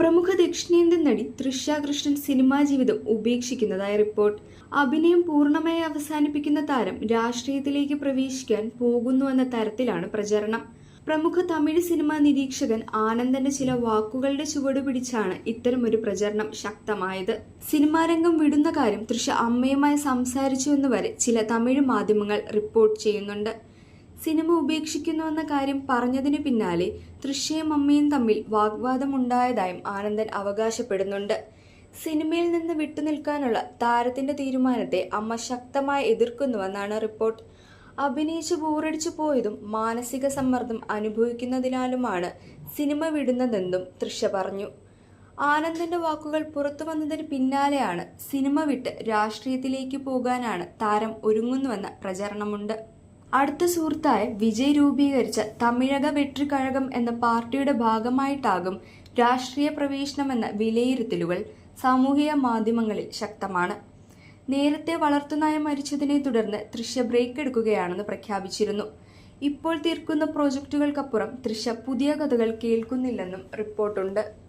പ്രമുഖ ദക്ഷിണേന്ത്യൻ നടി തൃഷ കൃഷ്ണൻ സിനിമാ ജീവിതം ഉപേക്ഷിക്കുന്നതായി റിപ്പോർട്ട്. അഭിനയം പൂർണമായി അവസാനിപ്പിക്കുന്ന താരം രാഷ്ട്രീയത്തിലേക്ക് പ്രവേശിക്കാൻ പോകുന്നുവെന്ന തരത്തിലാണ് പ്രചരണം. പ്രമുഖ തമിഴ് സിനിമാ നിരീക്ഷകൻ ആനന്ദന്റെ ചില വാക്കുകളുടെ ചുവട് പിടിച്ചാണ് ഇത്തരമൊരു പ്രചരണം ശക്തമായത്. സിനിമാ രംഗം വിടുന്ന കാര്യം തൃശ അമ്മയുമായി സംസാരിച്ചു എന്ന് വരെ ചില തമിഴ് മാധ്യമങ്ങൾ റിപ്പോർട്ട് ചെയ്യുന്നുണ്ട്. സിനിമ ഉപേക്ഷിക്കുന്നു എന്ന കാര്യം പറഞ്ഞതിന് പിന്നാലെ തൃശ്ശയും അമ്മയും തമ്മിൽ വാഗ്വാദമുണ്ടായതായും ആനന്ദൻ അവകാശപ്പെടുന്നുണ്ട്. സിനിമയിൽ നിന്ന് വിട്ടുനിൽക്കാനുള്ള താരത്തിന്റെ തീരുമാനത്തെ അമ്മ ശക്തമായി എതിർക്കുന്നുവെന്നാണ് റിപ്പോർട്ട്. അഭിനയിച്ച് ബോറടിച്ചു പോയതും മാനസിക സമ്മർദ്ദം അനുഭവിക്കുന്നതിനാലുമാണ് സിനിമ വിടുന്നതെന്നും തൃഷ പറഞ്ഞു. ആനന്ദന്റെ വാക്കുകൾ പുറത്തു വന്നതിന് പിന്നാലെയാണ് സിനിമ വിട്ട് രാഷ്ട്രീയത്തിലേക്ക് പോകാനാണ് താരം ഒരുങ്ങുന്നുവെന്ന പ്രചരണമുണ്ട്. അടുത്ത സുഹൃത്തായ വിജയ് രൂപീകരിച്ച തമിഴക വെട്രി കഴകം എന്ന പാർട്ടിയുടെ ഭാഗമായിട്ടാകും രാഷ്ട്രീയ പ്രവേശനമെന്ന വിലയിരുത്തലുകൾ സാമൂഹിക മാധ്യമങ്ങളിൽ ശക്തമാണ്. നേരത്തെ വളർത്തുനായ മരിച്ചതിനെ തുടർന്ന് തൃശ ബ്രേക്ക് എടുക്കുകയാണെന്ന് പ്രഖ്യാപിച്ചിരുന്നു. ഇപ്പോൾ തീർക്കുന്ന പ്രോജക്റ്റുകൾക്കപ്പുറം തൃശ പുതിയ കഥകൾ കേൾക്കുന്നില്ലെന്നും റിപ്പോർട്ടുണ്ട്.